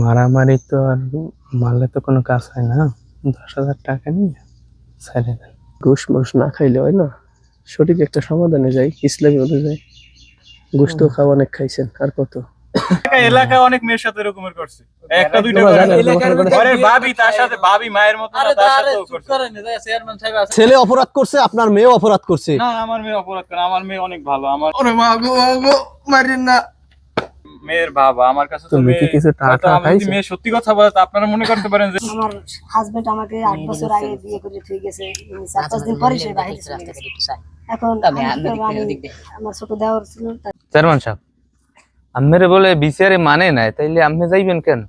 মারামারি তো আর মারলে তো কোনো কাজ হয় না। দশ হাজার টাকা নিয়ে ছেড়ে দেন। ঘুষ মুষ না খাইলে হয় না। সঠিক একটা সমাধানে যাই ইসলামী অনুযায়ী ঘুষ তো খাওয়া অনেক খাইছেন আর কত? এলাকা অনেক মেয়ের সাথে এরকমের করছে। একটা দুইটা ভাবি তার সাথে ভাবি মায়ের মতো ছেলে অপরাধ করছে আপনার মেয়েও অপরাধ করছে। না আমার মেয়ে অপরাধ করে আমার মেয়ে অনেক ভালো আমার ওরে মা মা গো মারেন না। মেয়ের বাবা আমার কাছে তো তুমি কি মেয়ে। কিছু টাকা হয়তো আমি যদি মেয়ে সত্যি কথা বলে আপনারা মনে করতে পারেন যে আমার হাজবেন্ড আমাকে আট বছর আগে বিয়ে করে থুই গেছে। উম, চার পাঁচ দিন পরে সে বাইরে চলে গেছে। এখন আমি আমার ছোট দেওয়ার ছিল চেয়ারম্যান সাহেব বলে বিচারে মানে নাই তাইলে আপনি যাইবেন কেন?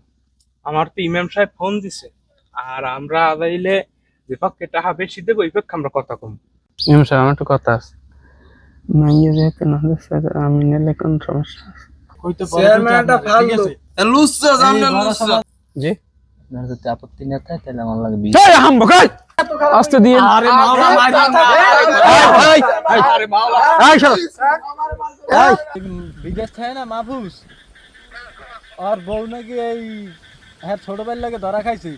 আমার তো ইমাম সাহেব ফোন দিছে আর আমরা আদাইলে বিপক্ষে টাকা বেশি দেবো ওই পক্ষে আমরা কথা কম। ইমাম সাহেব আমার একটু কথা আছে। মাইয়ে যেহেতু না আমি নিলে কোন সমস্যা আছে? চেয়ারম্যানটা ফালতু লুচ্ছা জানলে লুচ্ছা জি? আপনার যদি আপত্তি না থাকে তাহলে আমার লাগে এই হাম বকাই! আস্তে দিয়ে আরে মাওলা এই, আরে মাওলা। এই, শোনো। এই, বিদেশ থাকে না মাহফুজ? আর বউ নাকি এই হ্যাঁ ছোটবেলা লাগে ধরা খাইছে।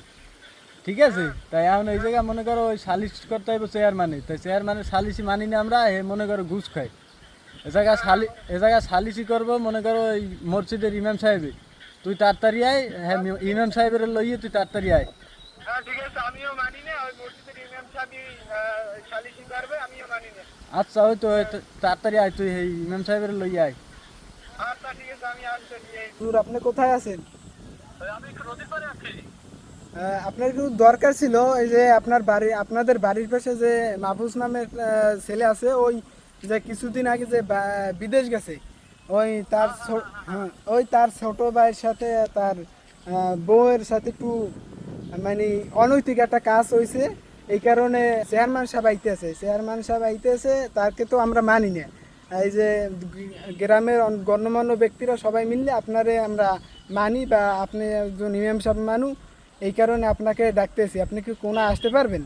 ঠিক আছে? তাই এখন এই জায়গায় মনে করো ওই সালিশ করতে হবে চেয়ারম্যানে তাই চেয়ারম্যানের সালিশি মানি না আমরা এ মনে করো ঘুষ খাই এ জায়গায় সালি এ জায়গায় সালিশি করব মনে করো ওই মসজিদের ইমাম সাহেবে তুই তাড়াতাড়ি আয় হ্যাঁ ইমাম সাহেবের লইয়ে তুই তাড়াতাড়ি আয়। আচ্ছা ওই তো তাড়াতাড়ি আয় তুই এই ইমাম সাহেবের লইয়ে আয়। আপনি কোথায় আছেন? আপনার একটু দরকার ছিল এই যে আপনার বাড়ি আপনাদের বাড়ির পাশে যে মাহফুজ নামের ছেলে আছে ওই যে কিছুদিন আগে যে বিদেশ গেছে, ওই তার হ্যাঁ ওই তার ছোট ভাইয়ের সাথে, তার বউয়ের সাথে একটু মানে অনৈতিক একটা কাজ হয়েছে এই কারণে চেয়ারম্যান সাহেব আইতেছে। চেয়ারম্যান সাহেব আইতেছে তাকে তো আমরা মানি না। এই যে গ্রামের গণ্যমান্য ব্যক্তিরা সবাই মিললে আপনারে আমরা মানি বা আপনি একজন ইমাম সাহেব মানু, এই কারণে আপনাকে ডাকতেছি। আপনি কি কোনা আসতে পারবেন?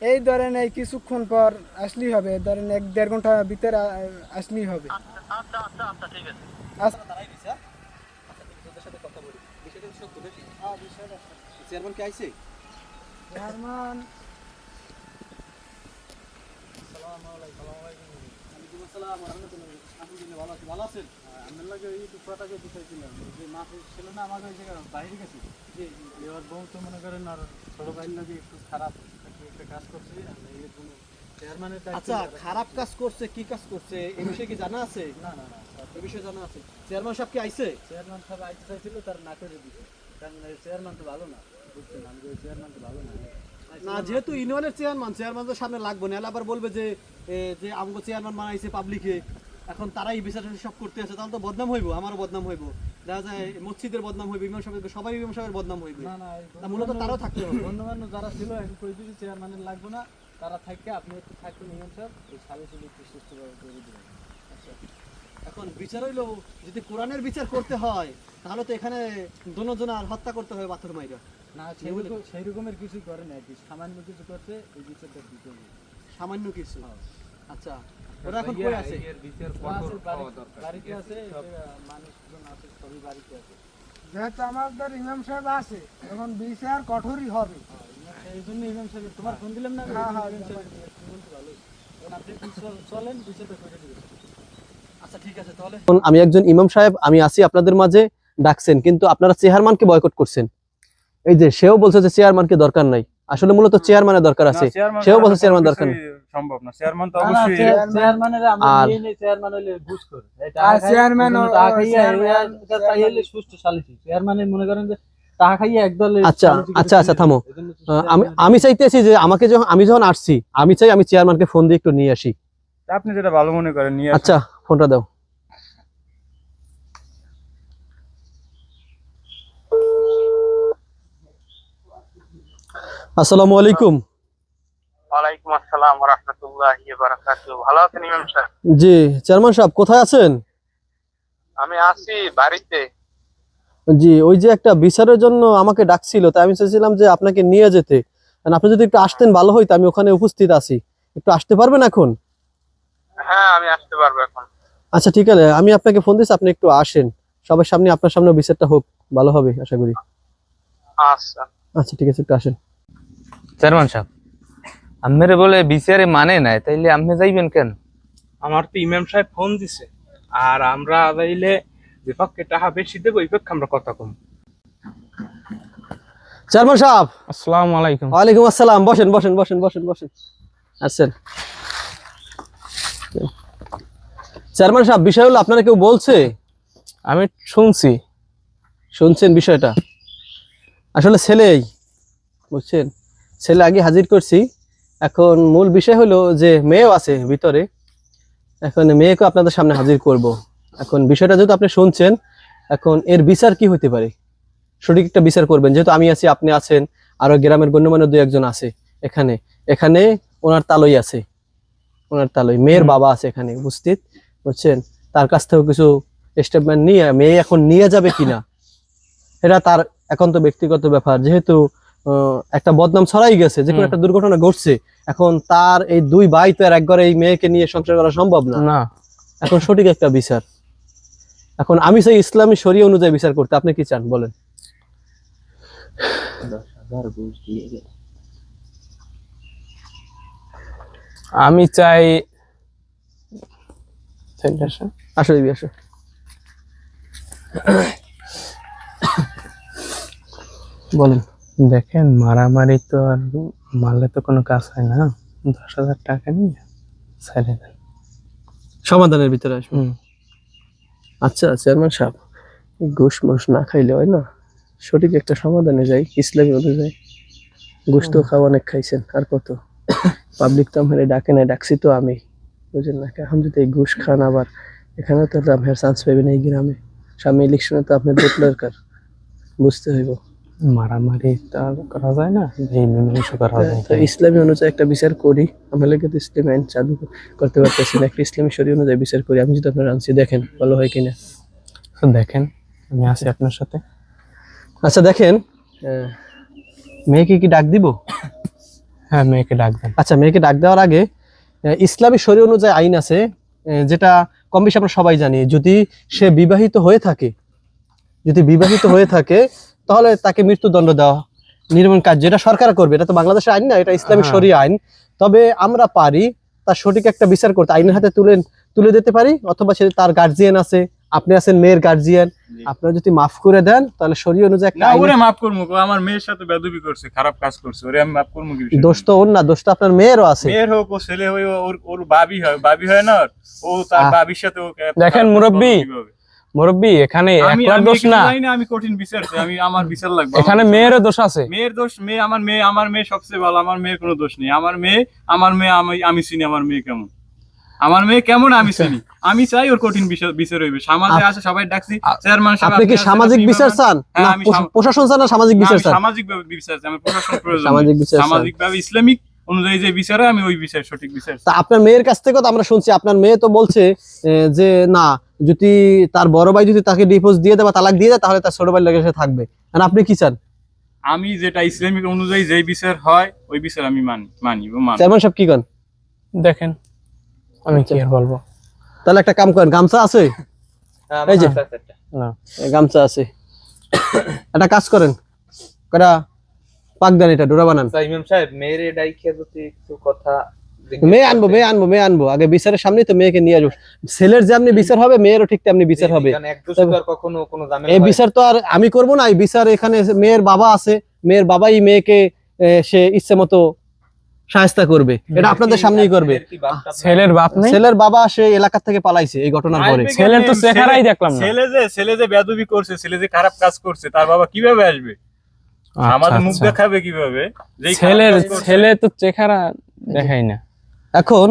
এই ধরেন এই কিছুক্ষণ পর আসলেই হবে ধরেন এক দেড় ঘণ্টা ভিতরে আসলেই হবে। আচ্ছা চেয়ারম্যান কে আইছে? চেয়ারম্যান। ভালো আছেন? আপনার লাগে এই তো দিতেছিলাম যে ছিল না আমাকে ওই জায়গায় বাইরে গেছে। যে এবার বউ তো মনে করেন আর ছোট ভাইয়ের লাগে একটু খারাপ। একটু কাজ করছে আচ্ছা খারাপ কাজ করছে কি কাজ করছে এই বিষয়ে কি জানা আছে? না না না এই বিষয়ে জানা আছে। চেয়ারম্যান সাহেব কি আইছে? চেয়ারম্যান সাহেব আইতে চাইছিল তার না করে দিছে। চেয়ারম্যান তো ভালো না বুঝছেন? আমি চেয়ারম্যান তো ভালো না। না যেহেতু ইউনিয়নের চেয়ারম্যান চেয়ারম্যানের সামনে লাগবে না। আবার বলবে যে এ, যে আমগো চেয়ারম্যান বানাইছে পাবলিকে এখন তারাই বিচার সব করতে আছে তাহলে তো বদনাম হইব আমারও বদনাম হইব। দেখা যায় মসজিদের বদনাম হইব ইমাম সাহেবের সবাই ইমাম সাহেবের বদনাম হইবে। না মূলত তারাও থাকতে হবে। অন্যান্য যারা ছিল এখন দিবি চেয়ারম্যানের লাগবে না। তারা থাকবে আপনি একটু থাকবেন নিয়ম সাহেব। ওই সালিসি একটু সুস্থভাবে করে দিবেন। আচ্ছা। এখন বিচার হইল যদি কোরআনের বিচার করতে হয় তাহলে তো এখানে দোনোজনার হত্যা করতে হবে পাথর মাইরা। না সেই রকমের কিছু করে না আর কি সামান্য কিছু করতে এই বিচারটা দিতে হবে। সামান্য কিছু। আচ্ছা। ওরা এখন কই আছে? আছে, বাড়ি- বাড়িতে আছে মানুষজন আছে সবই বাড়িতে আছে। যেহেতু আমাদের ইমাম সাহেব আছে এখন বিচার কঠোরই হবে। এই জন্য ইমাম সাহেব তোমার ফোন দিলাম না? হ্যাঁ, হ্যাঁ, ইমাম সাহেব ভালো। আপনি চলেন বিচারটা করে দিবেন। আচ্ছা ঠিক আছে তাহলে আমি একজন ইমাম সাহেব আমি আছি আপনাদের মাঝে ডাকছেন কিন্তু আপনারা চেয়ারম্যানকে বয়কট করছেন। এই যে সেও বলছে যে চেয়ারম্যানকে দরকার নাই। আসলে মূলত চেয়ারম্যানের দরকার আছে। সেও বলছে চেয়ারম্যান দরকার সম্ভব না। চেয়ারম্যান তো অবশ্যই চেয়ারম্যানের আমরা নিয়ে নেই, চেয়ারম্যান ঘুষ করে। খাই- চেয়ারম্যান সুষ্ঠু সালিসি। চেয়ারম্যানের মনে করেন যে টাকা খাইয়ে একদল আচ্ছা, আচ্ছা, আচ্ছা, থামো। আমি আমি চাইতেছি যে আমাকে যখন আমি যখন আসছি আমি চাই আমি চেয়ারম্যানকে ফোন দিয়ে একটু নিয়ে আসি। আপনি যেটা ভালো মনে করেন নিয়ে আচ্ছা ফোনটা দাও। আসসালামু আলাইকুম। ওয়ালাইকুম আসসালাম রহমতুল্লাহি বারাকাতুহু। ভালো আছেন ইমাম সাহেব? জি চেয়ারম্যান সাহেব কোথায় আছেন? আমি আছি বাড়িতে। জি ওই যে একটা বিচারের জন্য আমাকে ডাকছিল তাই আমি চাইছিলাম যে আপনাকে নিয়ে যেতে। আপনি যদি একটু আসতেন ভালো হইতো আমি ওখানে উপস্থিত আছি। একটু আসতে পারবেন এখন? হ্যাঁ আমি আসতে পারব এখন। আচ্ছা ঠিক আছে আমি আপনাকে ফোন দিচ্ছি আপনি একটু আসেন। সবার সামনে আপনার সামনে বিচারটা হোক ভালো হবে আশা করি। আচ্ছা। আচ্ছা ঠিক আছে একটু আসেন। চেয়ারম্যান সাহেব আমের বলে বিচারে মানে নাই তাইলে আপনি যাইবেন কেন? আমার তো ইমাম সাহেব ফোন দিছে আর আমরা আদাইলে যে পক্ষে টাকা বেশি দেবো ওই পক্ষে আমরা কথা কম। চেয়ারম্যান সাহেব! আসসালামু আলাইকুম। ওয়ালাইকুম আসসালাম বসেন বসেন বসেন বসেন বসেন। আসছেন চেয়ারম্যান সাহেব বিষয় হলো আপনারা কেউ বলছে? আমি শুনছি। শুনছেন বিষয়টা? আসলে ছেলেই বুঝছেন? ছেলে আগে হাজির করছি। এখন মূল বিষয় হলো যে মেয়েও আছে ভিতরে। এখন মেয়েকে আপনাদের সামনে হাজির করব। এখন বিষয়টা যেহেতু আপনি শুনছেন এখন এর বিচার কি হতে পারে? সঠিক একটা বিচার করবেন। যেহেতু আমি আছি আপনি আছেন আরও গ্রামের গণ্যমান্য দু একজন আছে এখানে। এখানে ওনার তালই আছে। ওনার তালই। মেয়ের বাবা আছে এখানে উপস্থিত বুঝছেন? তার কাছ থেকেও কিছু স্টেটমেন্ট নিয়ে মেয়ে এখন নিয়ে যাবে কিনা? এটা তার একান্ত ব্যক্তিগত ব্যাপার। যেহেতু একটা বদনাম ছড়াই গেছে যে কোনো একটা দুর্ঘটনা ঘটছে এখন তার এই দুই ভাই তো আর একবারে এই মেয়েকে নিয়ে সংসার করা সম্ভব না। না। এখন সঠিক একটা বিচার। এখন আমি সেই ইসলামী শরীয় অনুযায়ী বিচার করতে আপনি কি চান? বলেন। আমি চাই আসো দিবি আসো। বলেন। দেখেন মারামারি তো আর মারলে তো কোনো কাজ হয় না। দশ হাজার টাকা নিয়ে ছেড়ে দেন। সমাধানের ভিতরে আসবে। আচ্ছা চেয়ারম্যান সাহেব ঘুষ মুষ না খাইলে হয় না? সঠিক একটা সমাধানে যাই ইসলামী অনুযায়ী ঘুষ তো খাওয়া অনেক খাইছেন আর কত? পাবলিক তো আমার ডাকে না ডাকছি তো আমি। বুঝলেন না এখন যদি এই ঘুষ খান আবার এখানে তো আপনার চান্স পাবেন এই গ্রামে। সামনে ইলেকশনে তো আপনার ভোট দরকার। বুঝতে হইব। মারামারি তো আর করা যায় না? এই মীমাংসা করা যায়। তো ইসলামী অনুযায়ী একটা বিচার করি। আমরা লোকে তো ইসলামী আইন চালু করতে পারতেছি না। একটা ইসলামী শরীর অনুযায়ী বিচার করি। আমি যদি আপনার আনছি দেখেন ভালো হয় কিনা? দেখেন আমি আছি আপনার সাথে। আচ্ছা দেখেন মেয়েকে কি ডাক দিব? হ্যাঁ মেয়েকে ডাকবেন আচ্ছা মেয়েকে ডাক দেওয়ার আগে ইসলামী শরীর অনুযায়ী আইন আছে যেটা কম বেশি আমরা সবাই জানি। যদি সে বিবাহিত হয়ে থাকে যদি বিবাহিত হয়ে থাকে তাহলে তাকে মৃত্যুদণ্ড দেওয়া নির্মাণ কাজ যেটা সরকার করবে এটা তো বাংলাদেশের আইন না এটা ইসলামী হ্যাঁ। শরীয় আইন তবে আমরা পারি তার সঠিক একটা বিচার করতে আইনের হাতে তুলে তুলে দিতে পারি অথবা সে তার গার্জিয়ান আছে আপনি আছেন মেয়ের গার্জিয়ান আপনারা যদি মাফ করে দেন তাহলে শরীয় অনুযায়ী একটা ওরে মাফ করব আমার মেয়ের সাথে বেদবি করছে খারাপ কাজ করছে ওরে আমি মাফ করব কি দোষ তো ওর না দোষটা আপনার মেয়েরও আছে মেয়ের হোক ও ছেলে হয়ে ওর ওর বাবি হয় বাবি হয় না ও তার। বাবির সাথে দেখেন মুরব্বি? মুরব্বী এখানে আমি একলার দোষ না। আমি কঠিন বিচার চাই। আমি আমার বিচার লাগবে এখানে মেয়েরও দোষ আছে। মেয়ের দোষ মেয়ে আমার মেয়ে আমার মেয়ে সবচেয়ে ভালো আমার মেয়ের কোনো দোষ নেই। আমার মেয়ে আমার মেয়ে আমি আমি চিনি আমার মেয়ে কেমন। আমার মেয়ে কেমন আমি চিনি। আমি চাই ওর কঠিন বিচার হইবে। সমাজে আছে সবাই ডাকছি চেয়ারম্যান আপনি কি সামাজিক বিচার চান? হ্যাঁ, না আমি প্রশাসন চান না সামাজিক বিচার চান? সামাজিক ভাবে বিচার চাই, আমার প্রশাসন প্রয়োজন। সামাজিক বিচার সামাজিক ভাবে ইসলামিক অনুযায়ী যে বিচার আমি ওই বিচার সঠিক বিচার তা আপনার মেয়ের কাছ থেকে তো আমরা শুনছি আপনার মেয়ে তো বলছে যে না যদি তার বড় ভাই যদি তাকে ডিভোর্স দিয়ে দেয় বা তালাক দিয়ে দেয় তাহলে তার ছোট ভাই লাগে সে থাকবে। আর আপনি কি চান? আমি যেটা ইসলামিক অনুযায়ী যে বিচার হয় ওই বিচার আমি মানি মানি মানি। চেয়ারম্যান সাহেব কি করেন দেখেন আমি কি আর বলব? তাহলে একটা কাম করেন গামছা আছে? এই যে। না। এই গামছা আছে। একটা কাজ করেন। কটা পাক দেন এটা ডোরা বানান। ইমাম সাহেব মেয়ের ডাইকে যদি একটু কথা মেয়ে আনব মেয়ে আনব মেয়ে আনব। আগে বিচারের সামনেই তো মেয়েকে নিয়ে আসব। ছেলের যেমনি বিচার হবে মেয়েরও ঠিক তেমনি বিচার হবে। এই বিচার তো আর আমি করব না এই বিচার এখানে মেয়ের বাবা আছে মেয়ের বাবাই মেয়েকে সে ইচ্ছে মতো সাহায্য করবে। এটা আপনাদের সামনেই করবে? ছেলের বাপ নেই? ছেলের বাবা সে এলাকা থেকে পালাইছে এই ঘটনার পরে। ছেলের তো? চেহারাই ছেলে- দেখলাম না। ছেলে যে ছেলে যে বেদবি করছে ছেলে যে খারাপ কাজ করছে তার বাবা কীভাবে আসবে? আচ্ছা, আমাদের মুখ আচ্ছা। দেখাবে কীভাবে? ছেলের ছেলে তো চেহারা দেখাই না। এখন?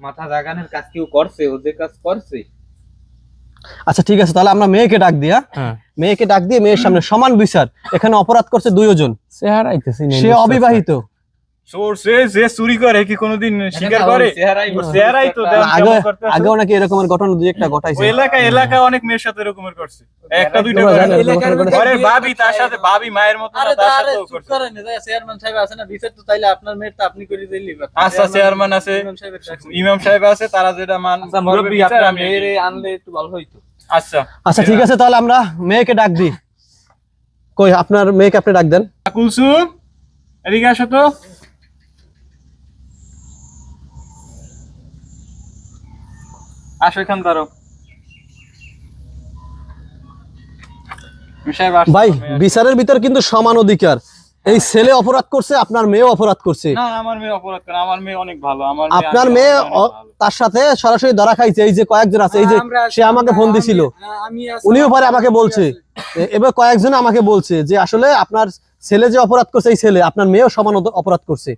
মাথা জাগানোর কাজ কেউ করছে ও যে কাজ করছে। আচ্ছা ঠিক আছে তাহলে আমরা মেয়েকে ডাক দিয়া হ্যাঁ? মেয়েকে ডাক দিয়ে মেয়ের সামনে সমান বিচার। এখানে অপরাধ করছে দুইজন সে অবিবাহিত। যে চুরি করে কি কোনোদিন স্বীকার করে? চেহারাই তো আগে এরকমের ঘটনা দুই একটা ঘটাইছে ওই এলাকা এলাকা অনেক মেয়ের সাথে এরকমের করছে। একটা দুইটা করে। ভাবি তার সাথে ভাবি মায়ের মতো না, তার আরে করছে। চেয়ারম্যান সাহেব আছে না বিচার তো তাইলে আপনার মেয়ের তো আপনি করে দিলি আচ্ছা চেয়ারম্যান আছে। ইমাম সাহেব আছে তারা যেটা মান আচ্ছা করবে মুরব্বী বিচার আপনার মেয়েরে আনলে একটু ভালো হইতো। আচ্ছা। আচ্ছা ঠিক আছে তাহলে আমরা মেয়েকে ডাক দিই। কই আপনার মেয়েকে আপনি ডাক দেন। কুলসুম এদিকে আসো তো। আসো এখান দাঁড়ো ভাই বিচারের ভিতর কিন্তু সমান অধিকার। এই ছেলে অপরাধ করছে আপনার মেয়েও অপরাধ করছে। না আমার মেয়ে অপরাধ করে আমার মেয়ে অনেক ভালো আমার আপনার মেয়ে। তার সাথে সরাসরি ধরা খাইছে এই যে কয়েকজন আছে এই যে সে আমাকে ফোন দিছিল। উনিও পরে আমাকে বলছে। এবার কয়েকজন আমাকে বলছে যে আসলে আপনার ছেলে যে অপরাধ করছে এই ছেলে আপনার মেয়েও সমান অপরাধ করছে।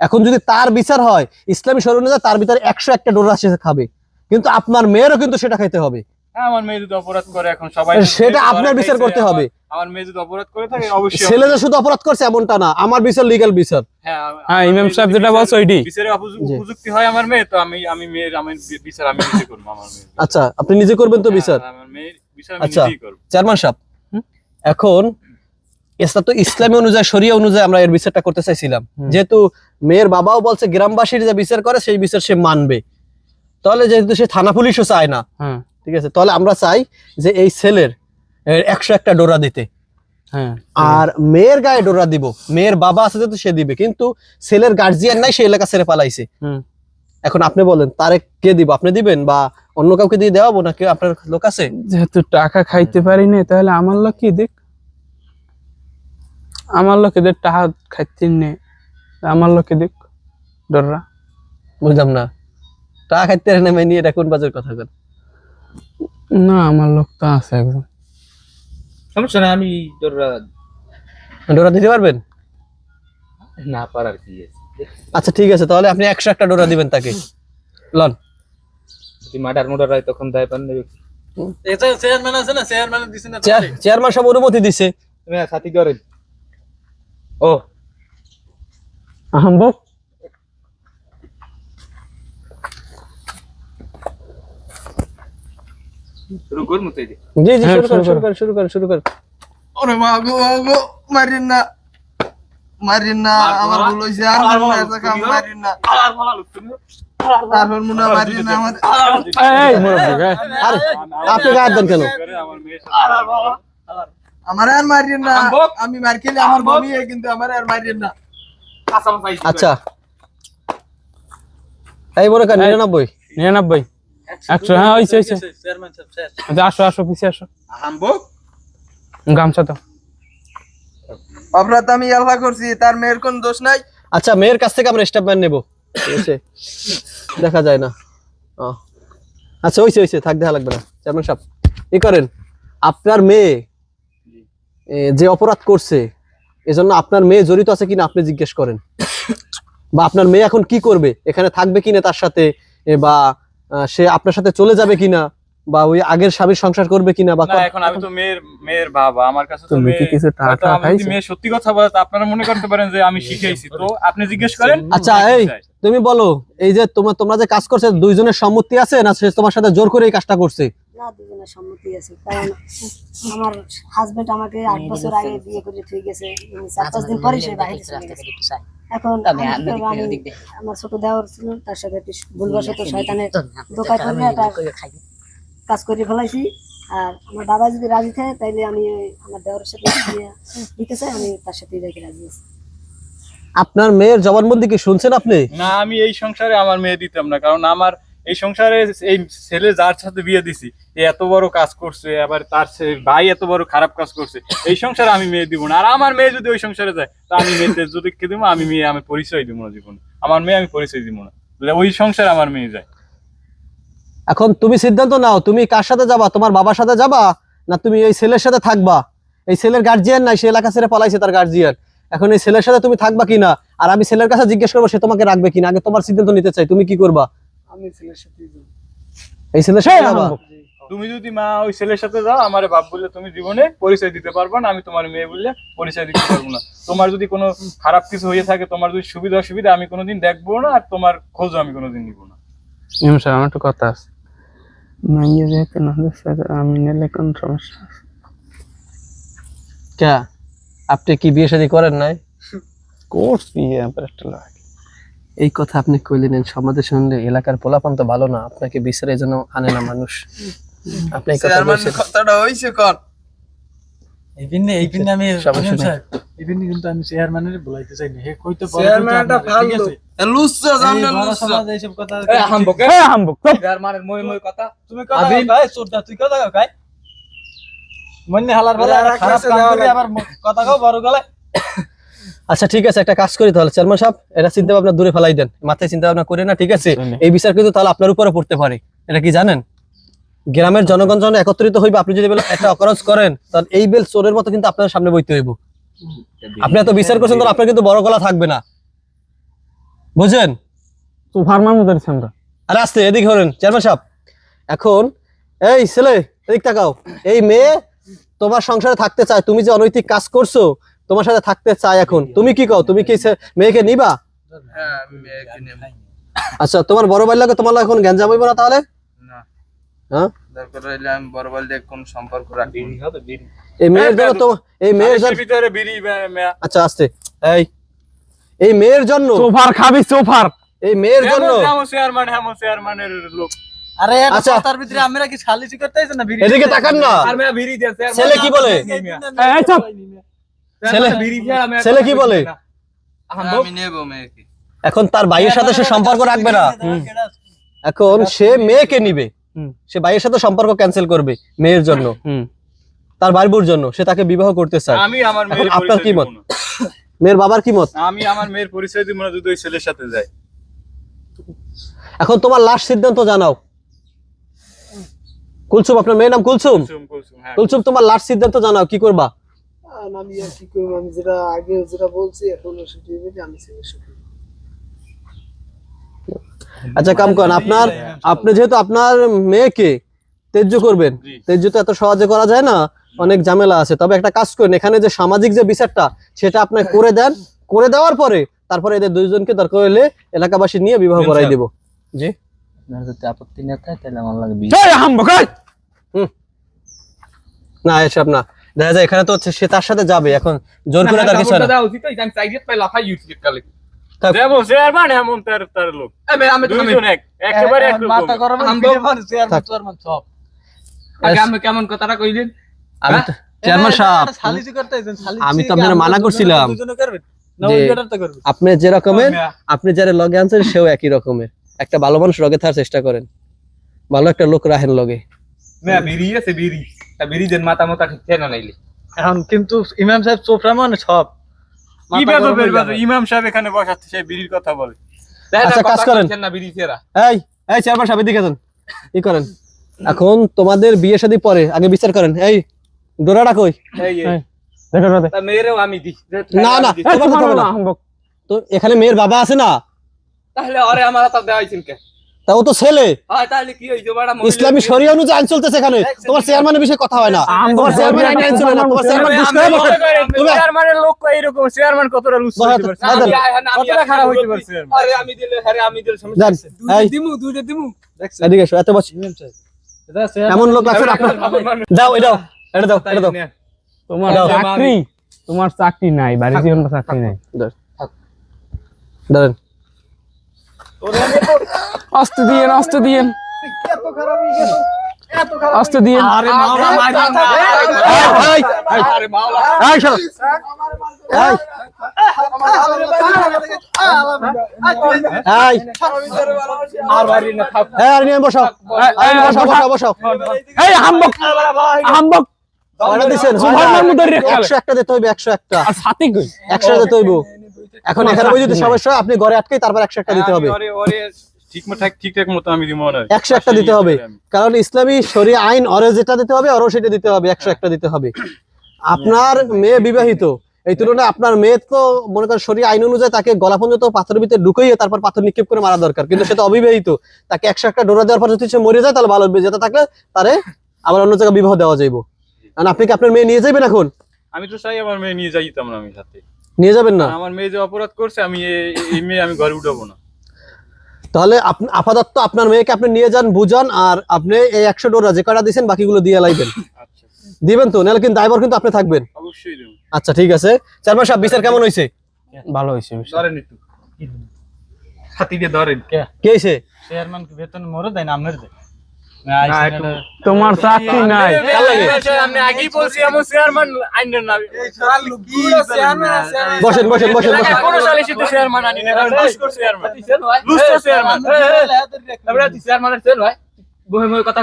এখন যদি তার বিচার হয় ইসলামী শরীর অনুযায়ী তার ভিতরে একশো একটা ডোরা সে খাবে। কিন্তু আপনার মেয়েরও কিন্তু সেটা খাইতে হবে। হ্যাঁ, আমার মেয়ে যদি অপরাধ করে এখন সবাই সেটা আপনার বিচার করতে হবে। আমার মেয়ে যদি অপরাধ করে থাকে অবশ্যই ছেলে যে শুধু অপরাধ করছে এমনটা না আমার বিচার লিগ্যাল বিচার। হ্যাঁ হ্যাঁ, ইমাম সাহেব যেটা বলছে ওইটাই। বিচারে উপযুক্তি হয় আমার মেয়ে তো আমি আমি মেয়ের আমার বিচার আমি নিজে করব আমার মেয়ে আচ্ছা আপনি নিজে করবেন তো বিচার? আমার মেয়ের বিচার আমি আচ্ছা। নিজেই করব। চেয়ারম্যান সাহেব এখন এটা তো ইসলামী অনুযায়ী শরিয়া অনুযায়ী আমরা এর বিচারটা করতে চাইছিলাম। যেহেতু মেয়ের বাবাও বলছে গ্রামবাসীর যে বিচার করে সেই বিচার সে মানবে। তাহলে যেহেতু সে থানা পুলিশও চায় না হ্যাঁ। ঠিক আছে? তাহলে আমরা চাই যে এই ছেলের একশো একটা ডোরা দিতে। হ্যাঁ। আর মেয়ের গায়ে ডোরা দিব। মেয়ের বাবা আছে যেহেতু সে দিবে কিন্তু ছেলের গার্জিয়ান নাই সে এলাকা ছেড়ে পালাইছে। এখন আপনি বলেন তারে কে দিব? আপনি দিবেন বা অন্য কাউকে দিয়ে দেওয়াবো না কেউ আপনার লোক আছে? যেহেতু টাকা খাইতে পারি না তাহলে আমার লোক কি দেখ আমার লোক লোকেদের টাকা খাইতে নেই আমার লোকে দেখ ডররা বুঝলাম না। টাকা খাইতে নেমে নিয়ে এটা কোন বাজার কথা কর? না আমার লোক তো আছে একদম সমস্যা নাই আমি তোর ডোরা দিতে পারবেন? না পারার কি আছে? আচ্ছা ঠিক আছে তাহলে আপনি একশো একটা ডোরা দিবেন তাকে। লন। যদি মার্ডার মোডার হয় তখন দায় পান নেবে এটা চেয়ারম্যান আছে না চেয়ারম্যান দিছে না চেয়ার- চেয়ারম্যান সব অনুমতি দিছে। তুমি সাথী করেন। ও। আহম্বক শুরু তো জি জি হ্যাঁ, শুরু করেন শুরু করেন শুরু করেন শুরু করেন ওরে মা গো গো মারিন না মারিন না আমার ভুল হইছে আর মারিন না আর মনে মারিন না আমার এই মুরব্বি আরে আপনি গায়ে দেন কেন? আমার মেয়ের সাথে- আমার আর মারিন। না আমি মার খেলে আমার বমি হয় কিন্তু আমার আর মারিন। না আচ্ছা। এই করেন নিরানব্বই? নিরানব্বই। একশো হ্যাঁ হয়েছে হয়েছে চেয়ারম্যান সাহেব স্যার আচ্ছা, আসো আসো পিছিয়ে আসো। হামবক গামছা তো অপরাধ আমি আল্লাহ করছি তার মেয়ের কোন দোষ নাই। আচ্ছা মেয়ের কাছ থেকে আমরা স্টেটমেন্ট নেব। ঠিক আছে? দেখা যায় না। আচ্ছা ওইছে ওইছে থাক দেখা লাগবে না। চেয়ারম্যান সাহেব ই করেন আপনার মেয়ে যে অপরাধ করছে এজন্য আপনার মেয়ে জড়িত আছে কিনা আপনি জিজ্ঞেস করেন। বা আপনার মেয়ে এখন কি করবে? এখানে থাকবে কিনা তার সাথে? বা সে আপনার সাথে চলে যাবে কিনা বা ওই আগের স্বামীর সংসার করবে কিনা বা এখন আমি তো মেয়ের মেয়ের বাবা। আমার কাছে তো মেয়ে কিছু টাকা আমি মেয়ে সত্যি কথা বলে আপনারা মনে করতে পারেন যে আমি শিখাইছি তো আপনি জিজ্ঞেস করেন আচ্ছা এই তুমি বলো এই যে তোমরা তোমরা যে কাজ করছে দুইজনের সম্মতি আছে না সে তোমার সাথে জোর করে এই কাজটা করছে? না দুজনের সম্মতি আছে। কারণ আমার হাজবেন্ড আমাকে আট বছর আগে বিয়ে করে গেছে। চার পাঁচ দিন পরে সে বাইরে চলে গেছে। এখন আমার ছোট দেওয়ার ছিল তার সাথে একটু ভুলবশত শয়তানের দোকায় করে একটা কাজ করে ফেলাইছি। আর আমার বাবা যদি রাজি থাকে তাইলে আমি আমার দেওয়ার সাথে দিতে চাই আমি তার সাথে রেখে রাজি আছি। আপনার মেয়ের জবানবন্দি কি শুনছেন আপনি? না আমি এই সংসারে আমার মেয়ে দিতাম না কারণ আমার এই সংসারে এই ছেলে যার সাথে বিয়ে দিছি এত বড় কাজ করছে, আবার তার ভাই এত বড় খারাপ কাজ করছে, এই সংসারে আমি মেয়ে দিব না। আর আমার মেয়ে যদি ওই সংসারে যায়, তা আমি মেয়েতে যদি কে দিব, আমি মেয়ে, আমি পরিচয় দিব না জীবনে। আমার মেয়ে আমি পরিচয় দিব না। ওই সংসারে আমার মেয়ে যায়। এখন তুমি সিদ্ধান্ত নাও, তুমি কার সাথে যাবা? তোমার বাবার সাথে যাবা? না তুমি এই ছেলের সাথে থাকবা? এই ছেলের গার্জিয়ান নাই, সে এলাকা ছেড়ে পালাইছে তার গার্জিয়ান এখন এই ছেলের সাথে তুমি থাকবা কিনা? আর আমি ছেলের কাছে জিজ্ঞেস করব, সে তোমাকে রাখবে কিনা? আগে তোমার সিদ্ধান্ত নিতে চাই, তুমি কি করবা? আমি ছেলের সাথে এই ছেলের সাথে তুমি যদি মা ওই ছেলের সাথে যাও আমার বাপ বললে তুমি জীবনে পরিচয় দিতে পারবে না আমি তোমার মেয়ে বললে পরিচয় দিতে পারব না। তোমার যদি কোনো খারাপ কিছু হয়ে থাকে তোমার যদি সুবিধা অসুবিধা আমি কোনোদিন দেখব না আর তোমার খোঁজও আমি কোনোদিন নিব না। ইমাম সাহেব আমার একটু কথা আছে। মাইয়ে যেহেতু না দেখছে, আমি নিলে কোন সমস্যা আছে? কে? আপনি কি বিয়ে শাদী করেন নাই? করছি এবার একটা লাগে এই কথা আপনি কইলেন সমাজে শুনলে এলাকার পোলাপান তো ভালো না আপনাকে বিচারে যেন আনে না মানুষ। আপনি এই কথা চেয়ারম্যান বলছেন। কথাটা হইছে কর। এই পিনে আমি সবাই ইমাম শুনে। সাহেব, এই পিনে কিন্তু আমি চেয়ারম্যানের বলাইতে চাই না হে কইতে পারে চেয়ারম্যানটা ফালতু। এইসব কথা হাম্বক হাম্বক চেয়ারম্যানের মই মই কথা। তুমি কথা কও ভাই চোরটা তুই কথা মন্নে হালার বলে খারাপ কাম যাওয়া আবার কথা কও বড় গলায়। আচ্ছা ঠিক আছে একটা কাজ করি তাহলে। চেয়ারম্যান সাহেব এটা চিন্তা ভাবনা দূরে ফেলাই দেন। মাথায় চিন্তা ভাবনা করে না ঠিক আছে? এই বিচার কিন্তু তাহলে আপনার উপরে পড়তে পারে। এটা কি জানেন? গ্রামের জনগণ যখন একত্রিত হইবে আপনি যদি একটা অপরাধ করেন তাহলে এই বেল চোরের মতো কিন্তু আপনার সামনে বইতে হইব। আপনি এত বিচার করছেন তাহলে আপনার কিন্তু বড় গলা থাকবে না। বুঝেন? আরে আসতে এদিকে হলেন চেয়ারম্যান সাহেব। এখন এই ছেলে এদিক তাকাও। এই মেয়ে তোমার সংসারে থাকতে চায় তুমি যে অনৈতিক কাজ করছ তোমার সাথে থাকতে চায় এখন। তুমি কি কও? তুমি কি মেয়েকে নিবা? হ্যাঁ আচ্ছা তোমার বড় ভাই লাগে তোমার এখন গ্যাঞ্জাম হইব না তাহলে? হ্যাঁ? এই মেয়ের জন্য এই মেয়ের জন্য সালিশের ভিতরে বিড়ি বে- মেয়া- আচ্ছা আসতে এই। এই মেয়ের জন্য সোফার খাবি সোফার। এই মেয়ের জন্য যেমন- যেমন চেয়ারম্যান হেমন চেয়ারম্যানের লোক। আরে আচ্ছা। ভিতরে আমরা কি না? বিড়ি এদিকে তাকান না। আর মেয়া বিড়ি দিয়ে ছেলে কি বলে? এই চুপ। ছেলে কি বলে? আমি নেব মেয়েকে। এখন তার ভাইয়ের সাথে সে সম্পর্ক রাখবে না। এখন সে মেয়েকে নিবে। সে ভাইয়ের সাথে সম্পর্ক ক্যান্সেল করবে মেয়ের জন্য। তার ভাইবোর জন্য। সে তাকে বিবাহ করতে চায়। আমি আমার আপনার কি মত? মেয়ের বাবার কি মত? আমি আমার মেয়ের পরিচয় দিব না যদি ওই ছেলের সাথে যাই এখন তোমার লাস্ট সিদ্ধান্ত জানাও। কুলসুম আপনার মেয়ের নাম কুলসুম? কুলসুম, কুলসুম, হ্যাঁ। তোমার লাস্ট সিদ্ধান্ত জানাও। কি করবা? আমি আর কি করব আমি যেটা আগে যেটা বলছি এখন বলি আমি ছেলের সাথে আচ্ছা কাম করেন আপনার আপনি যেহেতু আপনার মেয়েকে তেজ্য করবেন। তেজ্য তো এত সহজে করা যায় না অনেক ঝামেলা আছে তবে একটা কাজ করেন এখানে যে সামাজিক যে বিচারটা সেটা আপনি করে দেন করে দেওয়ার পরে তারপরে এদের দুইজনকে দরকার হলে এলাকাবাসী নিয়ে বিবাহ করাই। দিব জি যদি আপত্তি না থাকে তাহলে আমার লাগে এই হাম্বক, এই! হুম। না এসব না দেখা যায় এখানে তো হচ্ছে সে তার সাথে যাবে এখন জোর করে তার কিছু না আমি তো কেমন কথাটা কইলেন আমি চেয়ারম্যান সাহেব আমি তো আপনার মানা করছিলাম আপনি যে রকমের আপনি যারা লগে আনছেন সেও একই রকমের। একটা ভালো মানুষ লগে থাকার চেষ্টা করেন। ভালো একটা লোক রাখেন লগে। আছে তা মাথা মাথা ঠিক নাইলে? এখন কিন্তু ইমাম সাহেব চোপড়া মানে সব। ইমাম সাহেব এখানে বসাচ্ছে সে বিড়ির কথা বলে। আচ্ছা, কাজ করেন। না বিড়ি ছেড়া এই এই চেয়ারম্যান সাহেব এদিকে যান কি করেন? এখন তোমাদের বিয়ে শাদী পরে আগে বিচার করেন। এই ডোরাটা কই? এই। দেখো তা আমি না না তোমার কথা না। না। তো এখানে মেয়ের বাবা আছে না? তাহলে আরে আমার হাতে দেওয়া হয়েছিল কে? তা ও তো ছেলে হয় ইসলামী শরিয়া অনুযায়ী আইন চলতেছে এখানে তোমার চেয়ারম্যানের বিষয়ে কথা হয় না তোমার চেয়ারম্যান আইন আইন চলে না তোমার চেয়ারম্যান আমি দুষ্ট হয়ে বসে। মনে করি, তুমি- চেয়ারম্যানের লোক এইরকম চেয়ারম্যান কতটা খারাপ হইতে আরে আমি দিলে আরে আমি দিলে সমস্যা দিমু দুইটা দিমু এদিকে এসো এত এমন লোক আপনার দাও এটা দাও এটা দাও এটা দাও তোমার দাও। চাকরি তোমার চাকরি নাই বাড়ি চাকরি নাই দাঁড়ান অস্ত দিয়েন অস্ত দিয়েন। অস্ত দিয়েন। আরে মাওলা এই, আরে মাওলা। এই, সরো। এই, এই, আর মারি না থাক। এই, আর নিয়ে বসাও এই, বসাও বসাও বসাও এই হাম্বক দিছেন? দিতে হইবে একশো একটা আর সাথে কই? একশো দিতে হইব এখন এখানে বই যদি সমস্যা হয়, আপনি ঘরে আটকে তারপর একশো একটা দিতে হবে। আমি ওরে- ওরে ঠিকঠাক ঠিকঠাক মতো আমি একশো একটা দিতে হবে। কারণ ইসলামী শরীয় আইন অরে যেটা দিতে হবে ওরও সেটা দিতে হবে একশো একটা দিতে হবে। আপনার মেয়ে বিবাহিত এই তুলনায় আপনার মেয়ে তো মনে করেন শরীর আইন অনুযায়ী তাকে গলা পর্যন্ত পাথরের ভিতরে ঢুকাইয়ে তারপর পাথর নিক্ষেপ করে মারা দরকার। কিন্তু সে তো অবিবাহিত তাকে একশো একটা ডোরা দেওয়ার পর যদি সে মরে যায় তাহলে ভালো হবে। যেটা থাকলে তারে আবার অন্য জায়গায় বিবাহ দেওয়া যাইব। কারণ আপনি কি আপনার মেয়ে নিয়ে যাবেন এখন? আমি তো চাই আমার মেয়ে নিয়ে যাইতাম না আমি সাথে। নিয়ে যাবেন না? আমার মেয়ে যে অপরাধ করছে আমি এই মেয়ে আমি ঘরে উঠাবো না। তাহলে আপাতত আপনার মেয়েকে আপনি নিয়ে যান বুঝান আর আপনি এই একশো ডোরা যে কটা দিয়েছেন বাকিগুলো দিয়ে লাইবেন। আচ্ছা। দিবেন তো? নাহলে কিন্তু ড্রাইভার কিন্তু আপনি থাকবেন। অবশ্যই আচ্ছা ঠিক আছে। চেয়ারম্যান সাহেব বিচার কেমন হয়েছে ভালো হইছে বিষয়। ধরেন একটু। হাতি দিয়ে ধরেন। কে? হয়েছে চেয়ারম্যান বেতন মরে দেয় না আপনার দেয় তোমার চাকরি নাই। আমি আগেই বলছি এমন চেয়ারম্যান আইনের না। বসেন বসেন বসেন কোনো চেয়ারম্যান আনি না চেয়ারম্যান চেয়ারম্যান কথা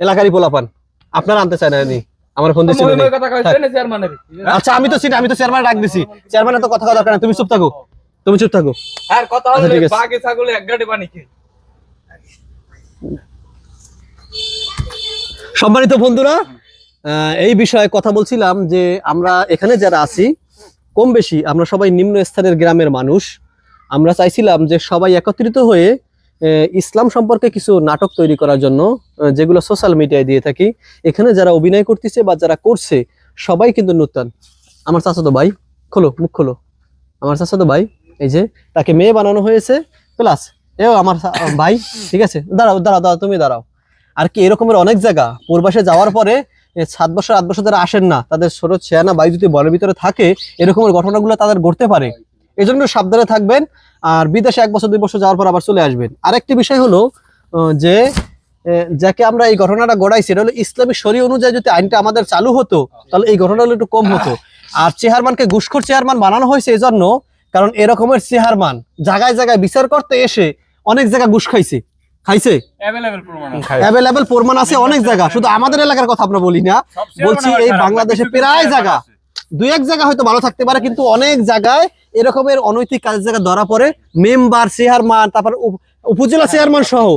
এলাকারই পোলাপান। আপনারা আনতে চায় না নি আমার ফোন দিছিল নি। আচ্ছা আমি তো আমি তো চেয়ারম্যান ডাক দিছি। চেয়ারম্যান তো কথা দরকার নাই তুমি চুপ থাকো। তুমি চুপ থাকো। আর কথা আচ্ছা, হলে ছাগলে এক গাড়ি পানি খেয়ে সম্মানিত বন্ধুরা আহ, এই বিষয়ে কথা বলছিলাম যে আমরা এখানে যারা আছি কম বেশি আমরা সবাই নিম্ন স্থানের গ্রামের মানুষ। আমরা চাইছিলাম যে সবাই একত্রিত হয়ে ইসলাম সম্পর্কে কিছু নাটক তৈরি করার জন্য যেগুলো সোশ্যাল মিডিয়ায় দিয়ে থাকি। এখানে যারা অভিনয় করতেছে বা যারা করছে, সবাই কিন্তু নূতন আমার চাচাতো ভাই, খোলো, মুখ খোলো। আমার চাচাতো ভাই, এই যে, তাকে মেয়ে বানানো হয়েছে প্লাস এও আমার ভাই, ঠিক আছে? দাঁড়াও দাঁড়াও দাঁড়াও, তুমি দাঁড়াও। আর কি, এরকমের অনেক জায়গা। পূর্বাসে যাওয়ার পরে সাত বছর, আট বছর যারা আসেন না, তাদের ছোট ছেয়ানা বায়ু যদি বলের ভিতরে থাকে, এরকমের ঘটনাগুলো তাদের ঘটতে পারে। এই জন্য সাবধানে থাকবেন। আর বিদেশে এক বছর দুই বছর যাওয়ার পর আবার চলে আসবেন। আরেকটি বিষয় হলো যে যাকে আমরা এই ঘটনাটা গড়াইছি এটা হলো ইসলামী শরী অনুযায়ী যদি আইনটা আমাদের চালু হতো তাহলে এই ঘটনাগুলো একটু কম হতো। আর চেয়ারম্যানকে ঘুষখোর চেয়ারম্যান বানানো হয়েছে এই জন্য কারণ এরকমের চেয়ারম্যান জায়গায় জায়গায় বিচার করতে এসে অনেক জায়গায় ঘুষ খাইছে। খাইছে? অ্যাভেলেবেল প্রমাণ আছে। অ্যাভেলেবেল প্রমাণ আছে অনেক জায়গা। শুধু আমাদের এলাকার কথা আমরা বলি না। বলছি এই বাংলাদেশে প্রায় জায়গা। দুই এক জায়গা হয়তো ভালো থাকতে পারে, কিন্তু অনেক জায়গায় এরকমের অনৈতিক কাজের জায়গায় ধরা পড়ে। মেম্বার চেয়ারম্যান তারপর উপ- উপজেলা চেয়ারম্যান সহ।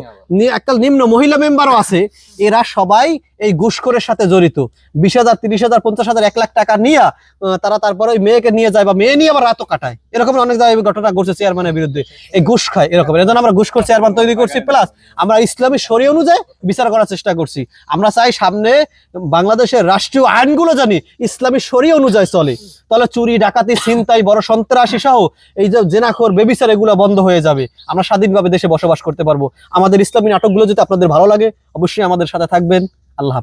একটা নিম্ন মহিলা মেম্বারও আছে। এরা সবাই এই ঘুষখোরের সাথে জড়িত। বিশ হাজার, তিরিশ হাজার, পঞ্চাশ হাজার, এক লাখ টাকা নিয়ে তারা তারপরে ওই মেয়েকে নিয়ে যায় বা মেয়ে নিয়ে আবার রাতও কাটায়। এরকম অনেক জায়গায় ঘটনা ঘটছে চেয়ারম্যানের বিরুদ্ধে। এই ঘুষ খায় এরকম এর জন্য আমরা ঘুষখোর চেয়ারম্যান তৈরি করছি প্লাস আমরা ইসলামী শরী অনুযায়ী বিচার করার চেষ্টা করছি। আমরা চাই সামনে বাংলাদেশের রাষ্ট্রীয় আইনগুলো জানি, ইসলামী শরী অনুযায়ী চলে। তাহলে চুরি, ডাকাতি, ছিনতাই, বড় সন্ত্রাসী সহ এই যে জেনাখোর, বেবিচার, এগুলো বন্ধ হয়ে যাবে। আমরা স্বাধীনভাবে দেশে বসবাস করতে পারব। আমাদের ইসলামী নাটকগুলো যদি আপনাদের ভালো লাগে অবশ্যই আমাদের সাথে থাকবেন। আল্লাহ